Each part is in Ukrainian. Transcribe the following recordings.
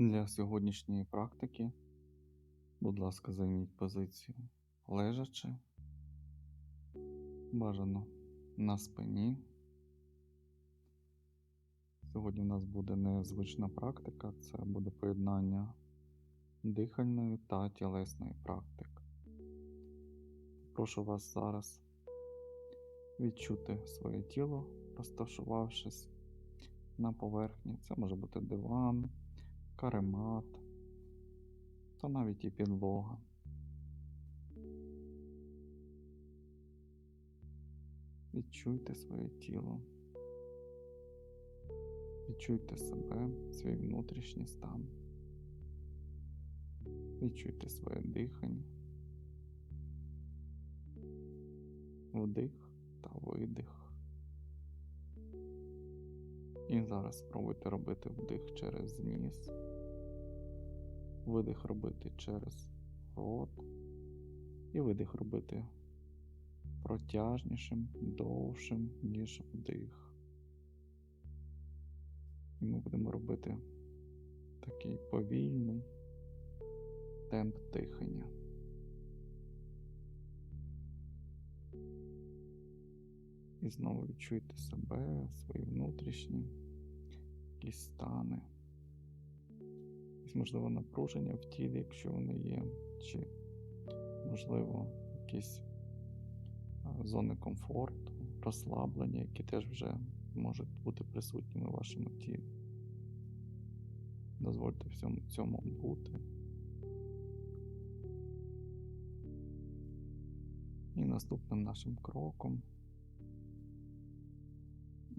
Для сьогоднішньої практики, будь ласка, займіть позицію лежачи, бажано на спині. Сьогодні у нас буде незвична практика, це буде поєднання дихальної та тілесної практик. Прошу вас зараз відчути своє тіло, розташувавшись на поверхні. Це може бути диван, каремат та навіть і підлога. Відчуйте своє тіло. Відчуйте себе, свій внутрішній стан. Відчуйте своє дихання. Вдих та видих. І зараз спробуйте робити вдих через ніс, видих робити через рот і видих робити протяжнішим, довшим, ніж вдих. І ми будемо робити такий повільний темп дихання. І знову відчуйте себе, свої внутрішні якісь стани, якісь, можливо, напруження в тілі, якщо вони є, чи, можливо, якісь зони комфорту, розслаблення, які теж вже можуть бути присутніми в вашому тілі. Дозвольте всьому цьому бути. І наступним нашим кроком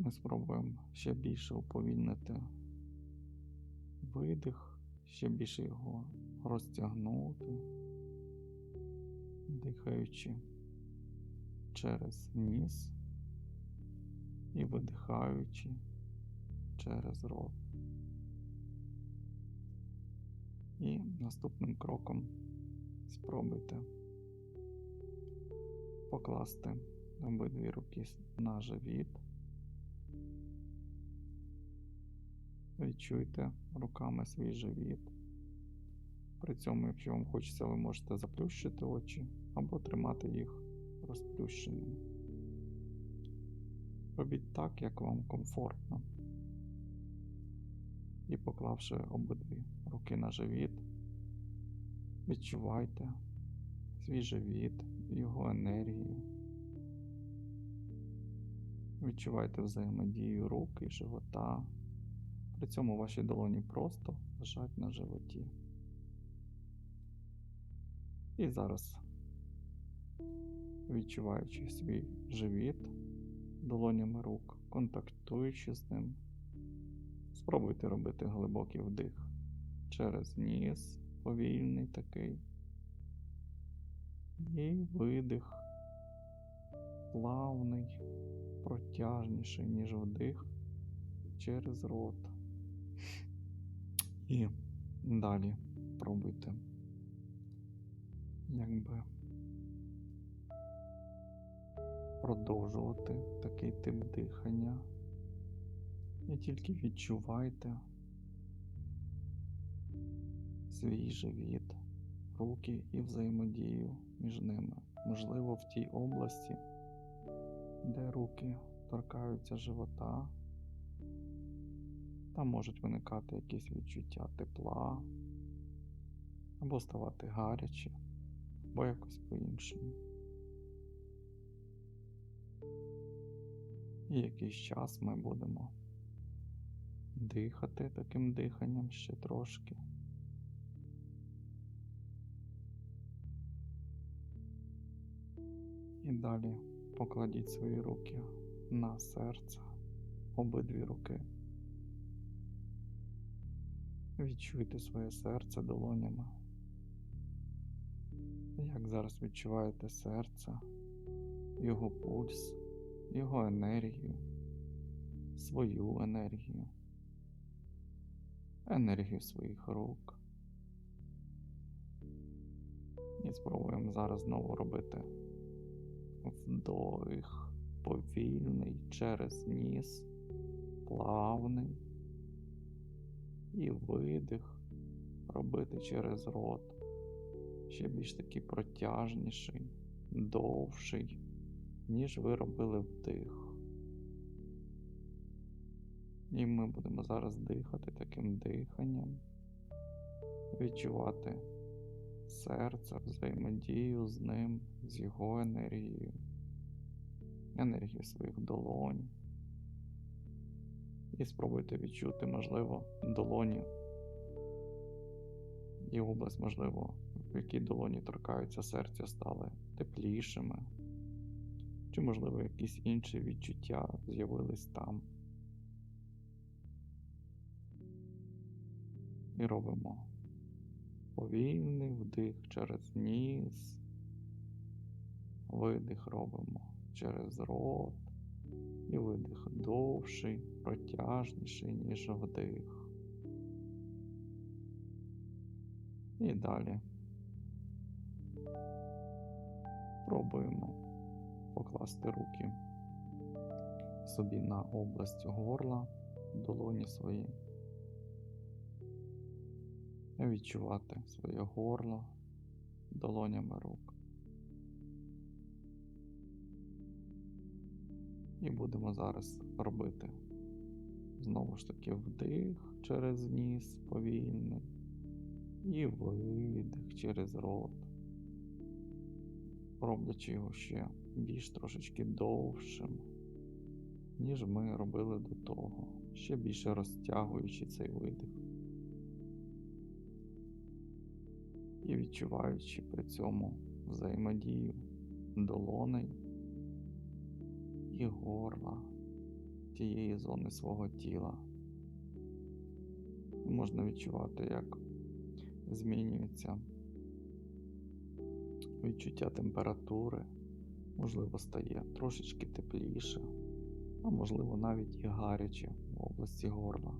ми спробуємо ще більше уповільнити видих, ще більше його розтягнути, дихаючи через ніс і видихаючи через рот. І наступним кроком спробуйте покласти обидві руки на живіт. Відчуйте руками свій живіт. При цьому, якщо вам хочеться, ви можете заплющити очі або тримати їх розплющеними. Робіть так, як вам комфортно. І поклавши обидві руки на живіт, відчувайте свій живіт, його енергію. Відчувайте взаємодію рук і живота. При цьому ваші долоні просто лежать на животі. І зараз, відчуваючи свій живіт долонями рук, контактуючи з ним, спробуйте робити глибокий вдих через ніс, повільний такий. І видих, плавний, протяжніший, ніж вдих через рот. І далі пробуйте, якби продовжувати такий тип дихання. І тільки відчувайте свій живіт, руки і взаємодію між ними. Можливо, в тій області, де руки торкаються живота. Там можуть виникати якісь відчуття тепла, або ставати гарячі, або якось по-іншому. І якийсь час ми будемо дихати таким диханням ще трошки. І далі покладіть свої руки на серце, обидві руки. Відчуйте своє серце долонями. Як зараз відчуваєте серце, його пульс, його енергію, свою енергію, енергію своїх рук. І спробуємо зараз знову робити вдох повільний через ніс, плавний і видих робити через рот. Ще більш такий протяжніший, довший, ніж ви робили вдих. І ми будемо зараз дихати таким диханням, відчувати серце, взаємодію з ним, з його енергією, енергію своїх долонь. І спробуйте відчути, можливо, долоні. І область, можливо, в якій долоні торкаються серця, стали теплішими, чи, можливо, якісь інші відчуття з'явились там. І робимо повільний вдих через ніс, видих робимо через рот, і видих довший, протяжніший, ніж вдих. І далі пробуємо покласти руки собі на область горла, долоні свої. Відчувати своє горло долонями рук. І будемо зараз робити знову ж таки вдих через ніс повільний і видих через рот, роблячи його ще більш трошечки довшим, ніж ми робили до того, ще більше розтягуючи цей видих. І відчуваючи при цьому взаємодію долоней і горла тієї зони свого тіла. Можна відчувати, як змінюється відчуття температури, можливо, стає трошечки тепліше, а можливо навіть і гаряче в області горла.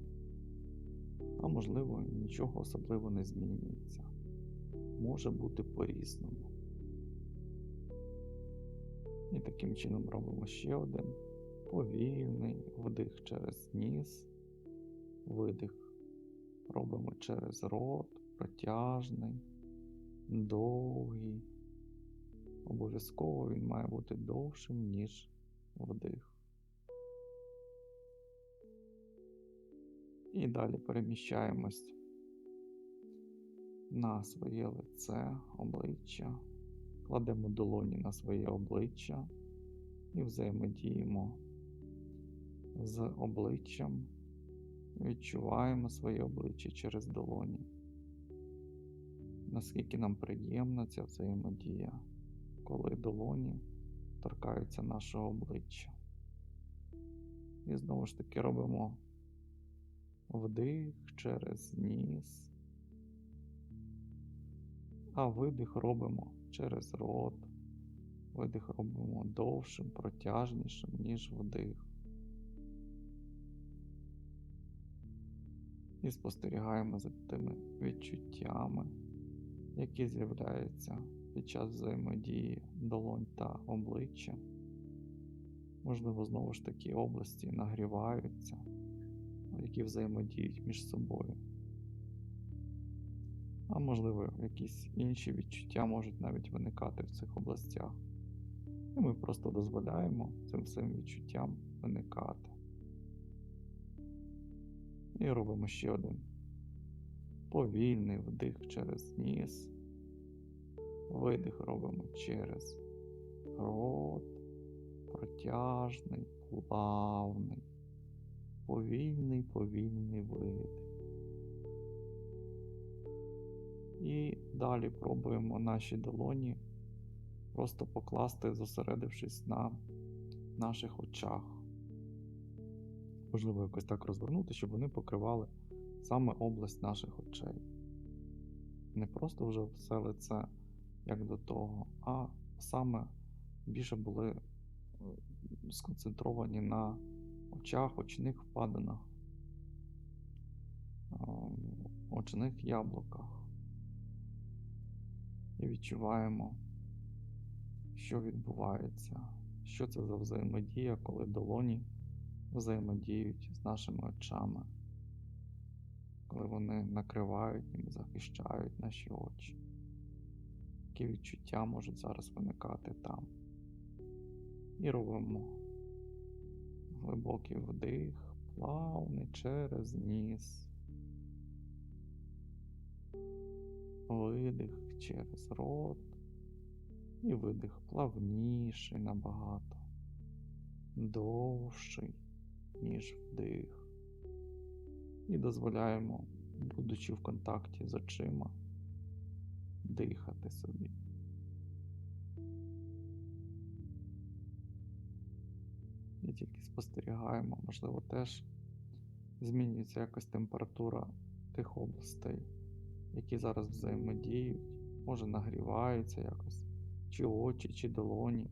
А можливо, нічого особливо не змінюється. Може бути по-різному. І таким чином робимо ще один повільний вдих через ніс, видих робимо через рот, протяжний, довгий. Обов'язково він має бути довшим, ніж вдих. І далі переміщаємось на своє лице, обличчя, кладемо долоні на своє обличчя і взаємодіємо з обличчям, відчуваємо своє обличчя через долоні. Наскільки нам приємна ця взаємодія, коли долоні торкаються нашого обличчя. І знову ж таки робимо вдих через ніс, а видих робимо через рот. Видих робимо довшим, протяжнішим, ніж вдих. І спостерігаємо за тими відчуттями, які з'являються під час взаємодії долонь та обличчя. Можливо, знову ж таки області нагріваються, які взаємодіють між собою. А можливо, якісь інші відчуття можуть навіть виникати в цих областях. І ми просто дозволяємо цим всім відчуттям виникати. І робимо ще один повільний вдих через ніс. Видих робимо через рот, протяжний, плавний, повільний, повільний видих. І далі пробуємо наші долоні просто покласти, зосередившись на наших очах. Можливо, якось так розвернути, щоб вони покривали саме область наших очей. Не просто вже все лице, як до того, а саме більше були е, сконцентровані на очах, очних впадинах, очних яблуках. І відчуваємо, що відбувається, що це за взаємодія, коли долоні взаємодіють з нашими очами, коли вони накривають і захищають наші очі. Які відчуття можуть зараз виникати там. І робимо глибокий вдих, плавний через ніс. Видих через рот. І видих плавніший набагато, довший, ніж вдих. І дозволяємо, будучи в контакті з очима, дихати собі. І тільки спостерігаємо, можливо, теж змінюється якось температура тих областей, які зараз взаємодіють, може нагріваються якось, чи очі, чи долоні.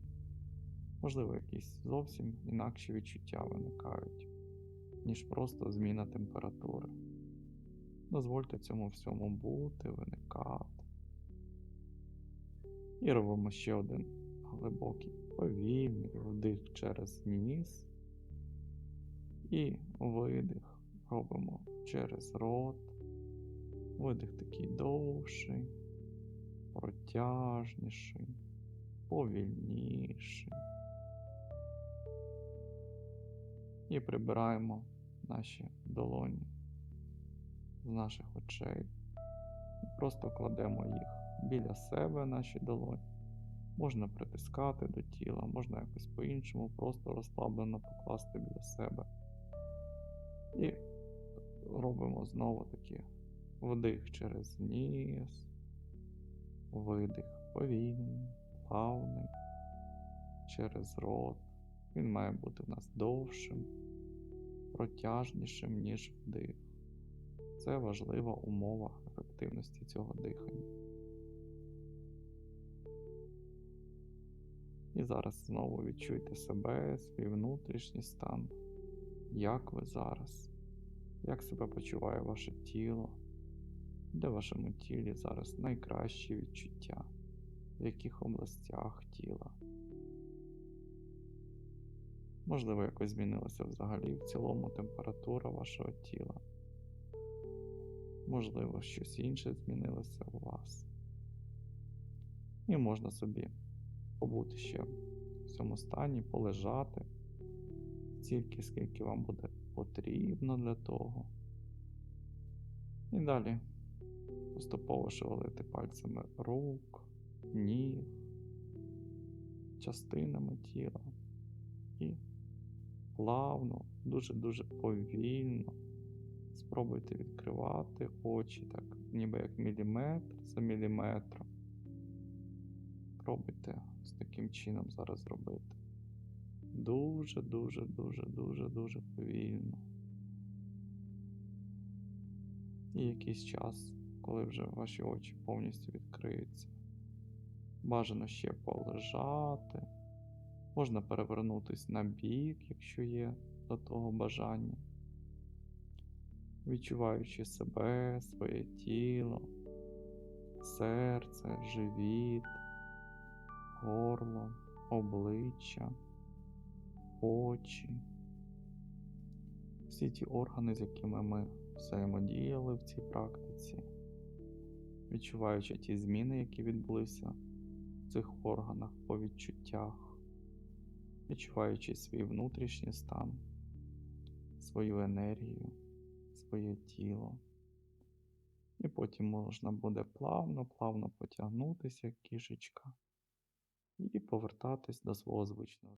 Можливо, якісь зовсім інакші відчуття виникають, ніж просто зміна температури. Дозвольте цьому всьому бути, виникати. І робимо ще один глибокий повільний вдих через ніс. І видих робимо через рот. Видих такий довший, протяжніший, повільніший. І прибираємо наші долоні з наших очей. Просто кладемо їх біля себе, наші долоні. Можна притискати до тіла, можна якось по-іншому, просто розслаблено покласти біля себе. І робимо знову таки вдих через ніс, видих повільний, плавний, через рот. Він має бути в нас довшим, протяжнішим, ніж вдих. Це важлива умова ефективності цього дихання. І зараз знову відчуйте себе, свій внутрішній стан. Як ви зараз? Як себе почуває ваше тіло? Де в вашому тілі зараз найкращі відчуття? В яких областях тіла? Можливо, якось змінилася взагалі в цілому температура вашого тіла. Можливо, щось інше змінилося у вас. І можна собі побути ще в цьому стані, полежати стільки, скільки вам буде потрібно для того. І далі поступово шевелити пальцями рук, ніг, частинами тіла і плавно, дуже-дуже повільно спробуйте відкривати очі, так, ніби як міліметр за міліметром. Пробуйте з таким чином зараз робити. Дуже, дуже, дуже, дуже, дуже повільно. І якийсь час, коли вже ваші очі повністю відкриються, бажано ще полежати. Можна перевернутись на бік, якщо є до того бажання, відчуваючи себе, своє тіло, серце, живіт, горло, обличчя, очі, всі ті органи, з якими ми взаємодіяли в цій практиці, відчуваючи ті зміни, які відбулися в цих органах по відчуттях відчуваючи свій внутрішній стан, свою енергію, своє тіло. І потім можна буде плавно-плавно потягнутися, як кішечка, і повертатись до свого звичного